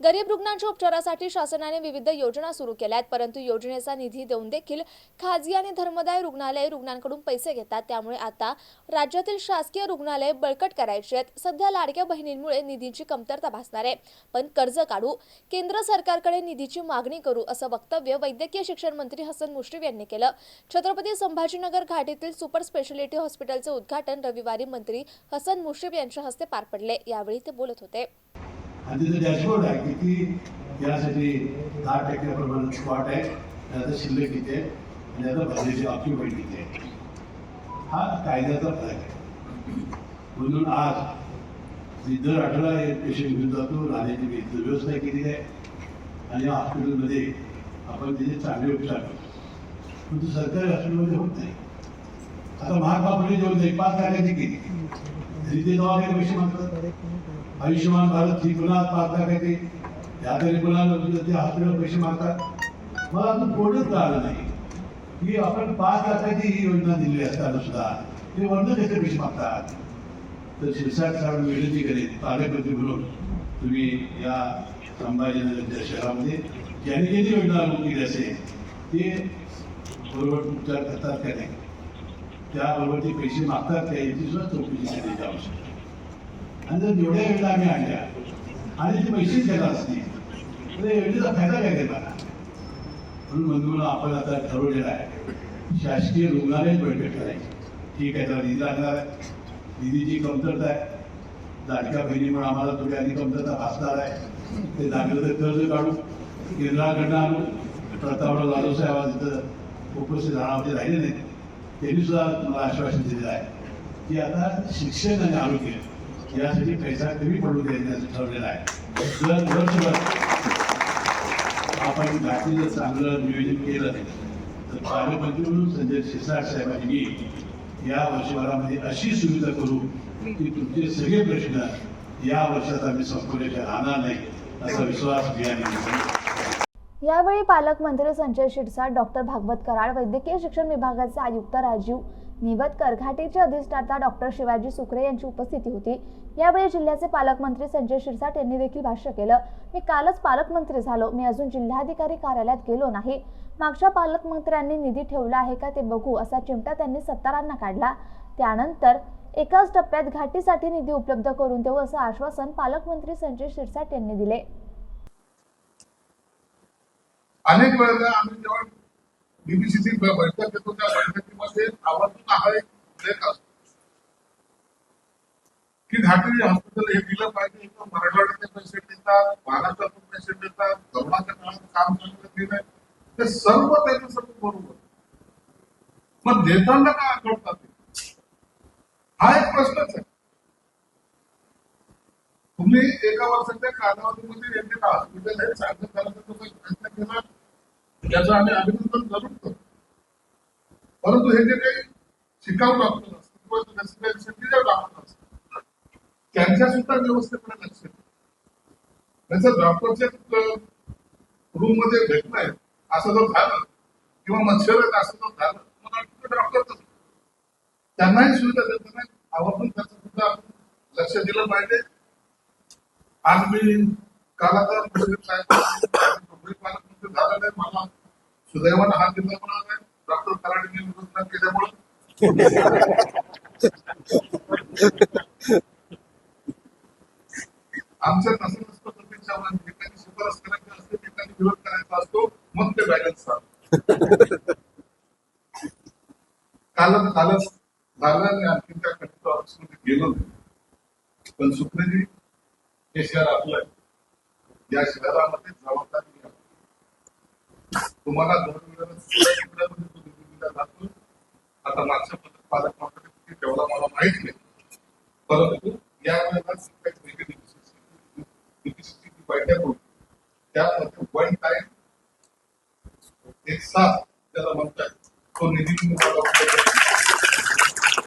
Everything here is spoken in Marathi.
गरीब रुग्णांच्या उपचारासाठी शासनाने विविध योजना सुरू केल्या आहेत परंतु योजनेचा निधी देऊन देखील खाजगी आणि धर्मदाय रुग्णालय रुग्णांकडून पैसे घेतात. त्यामुळे आता राज्यातील शासकीय रुग्णालय बळकट करायची आहेत. सध्या लाडक्या बहिणींमुळे निधीची कमतरता भासणार आहे. पण कर्ज काढू केंद्र सरकारकडे निधीची मागणी करू असं वक्तव्य वैद्यकीय शिक्षण मंत्री हसन मुश्रीफ यांनी केलं. छत्रपती संभाजीनगर घाटीतील सुपर स्पेशालिटी हॉस्पिटलचे उद्घाटन रविवारी मंत्री हसन मुश्रीफ यांच्या हस्ते पार पडले. यावेळी ते बोलत होते. आणि तिथं डॅशबोर्ड आहे किती यासाठी दहा टक्क्याप्रमाणे स्पॉट आहे. आणि आता शिल्लक किती आहे? आणि आता भरण्याची ऑक्युपाईड किती आहे? हा कायद्याचा फरक आहे. म्हणून आज मी दर आठवडा एक पेशंट घेऊन जातो राहण्याची मी व्यवस्था केली आहे. आणि या हॉस्पिटलमध्ये आपण तिथे चांगले उपचार करतो. परंतु सरकारी हॉस्पिटलमध्ये होत नाही. आता महापालिकेने जेवण नाही पाच लाखाची केली तरी ते दवाखाने पैसे मागतात आयुष्यमान भारत ही पुन्हा पाच लाखाची त्या तरी पुन्हा म्हणजे ते हॉस्पिटल पैसे मागतात. मला अजून कोणच कळालं नाही. की आपण पाच लाखाची ही योजना दिली असताना सुद्धा ते वर्ण त्याचे पैसे मागतात. तर शिरसाट साहेब विनंती करेन पालकमंत्री म्हणून तुम्ही या संभाजीनगरच्या शहरामध्ये ज्याने ज्यांनी योजना लागू केली असेल ते बरोबर उपचार करतात का नाही? त्याबरोबर ते पैसे मागतात का याची सुद्धा चौकशी करण्याची आवश्यकता आणि जर एवढ्या योजना आम्ही आणल्या आणि ते पैसेच देणार असतील तर योजनेचा फायदा काय घेणार? म्हणून म्हणून आपण आता ठरवलेलं आहे शासकीय रुग्णालय बैठक करायची. ठीक आहे त्याला निधी लागणार आहे. निधीची कमतरता आहे. लाडक्या बहिणीमुळे आम्हाला थोडी आधी कमतरता भासणार आहे. ते लागलं तर कर्ज काढू केंद्राकडनं आणू. प्रतापराव जाधव साहेब आज इथं उपस्थित राहण्यामध्ये राहिले नाहीत. त्यांनी सुद्धा मला आश्वासन दिलेलं आहे. की आता शिक्षण आणि आरोग्य यासाठी पैसा कमी पडू देण्याचं ठरवलेलं आहे. जर वर्षभर आपण बाकी चांगलं नियोजन केलं तर पालकमंत्री म्हणून संजय शिरसाट साहेबांनी या वर्षभरामध्ये अशी सुविधा करू की तुमचे सगळे प्रश्न या वर्षात आम्ही संपवण्याच्या राहणार नाही असा विश्वास मी यावेळी पालकमंत्री संजय शिरसाट डॉक्टर भागवत कराड वैद्यकीय शिक्षण विभागाचे आयुक्त राजीव निवत करघाटीचे अधिष्ठाता डॉक्टर शिवाजी सुकरे यांची उपस्थिती होती. यावेळी जिल्ह्याचे पालकमंत्री संजय शिरसाट यांनी देखील भाष्य केलं. मी कालच पालकमंत्री झालो. मी अजून जिल्हाधिकारी कार्यालयात गेलो नाही. मागच्या पालकमंत्र्यांनी निधी ठेवला आहे का ते बघू असा चिमटा त्यांनी सत्तारांना काढला. त्यानंतर एकाच टप्प्यात घाटीसाठी निधी उपलब्ध करून देऊ असं आश्वासन पालकमंत्री संजय शिरसाट यांनी दिले. अनेक वेळेला आम्ही जेव्हा बीबीसीची बैठक घेतो त्या बैठकीमध्ये आवर्जून हा एक उल्लेख असतो की घाटी हॉस्पिटल हे दिलं पाहिजे इथं मराठवाड्याचे पेशंट येतात महाराष्ट्रातून पेशंट येतात कोरोनाच्या काळात काम चांगलं केलंय ते सर्व त्याच्यासाठी बरोबर. मग देताना काय आठवतात हा एक प्रश्नच आहे. तुम्ही एका वर्षाच्या कालावधीमध्ये यांनी हॉस्पिटल हे चांगलं करायचा तुम्ही प्रयत्न केला याचं आम्ही अभिनंदन जरूर करतो परंतु हे जे काही शिकाऊ डॉक्टर असतात किंवा डॉक्टर असतात त्यांच्या सुद्धा व्यवस्थेकडे लक्ष द्या. म्हणजे त्यांचं डॉक्टरच्या रूममध्ये भेटणं आहे असं जर झालं किंवा मच्छर असं जर झालं मग डॉक्टर त्यांनाही सुविधा नाही आवर्जून त्याचं सुद्धा लक्ष दिलं पाहिजे. आज मी कालाकार साहेब मुंबई पालकमंत्री झालं नाही मला सुदैवानं हा जिल्हा मिळाला डॉक्टर कराडे विरोध केल्यामुळे. आमच्या तसं नसतं प्रत्येक ठिकाणी शिफारस करायची असते ठिकाणी विरोध करायचा असतो मग ते बॅलन्स कालच कालच झालं आणि आणखी त्या कलेक्टर ऑफिसमध्ये गेलो नाही पण सुप्रिजी हे शहर आपलं आहे या शहरामध्ये जबाबदारी तुम्हाला दोन वेळेला दिला जातो आता मागच्या पत्रक पालक तेवढा मला माहीत नाही. परंतु या वेळेला बैठक होती त्यामध्ये वन टाइम एक साथ